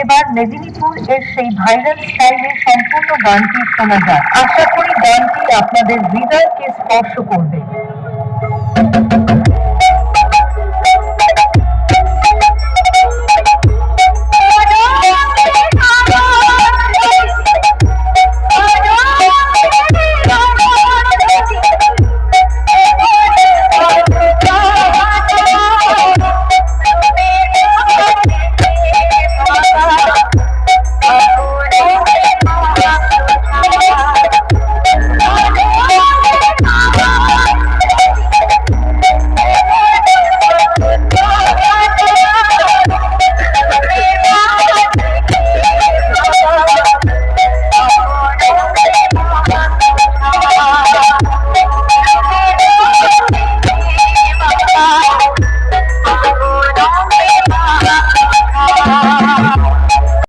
এবার মেদিনীপুর এর সেই ভাইরাল স্টাইলে সম্পূর্ণ গানটি শোনা যাক। আশা করি গানটি আপনাদের হৃদয়কে স্পর্শ করবে।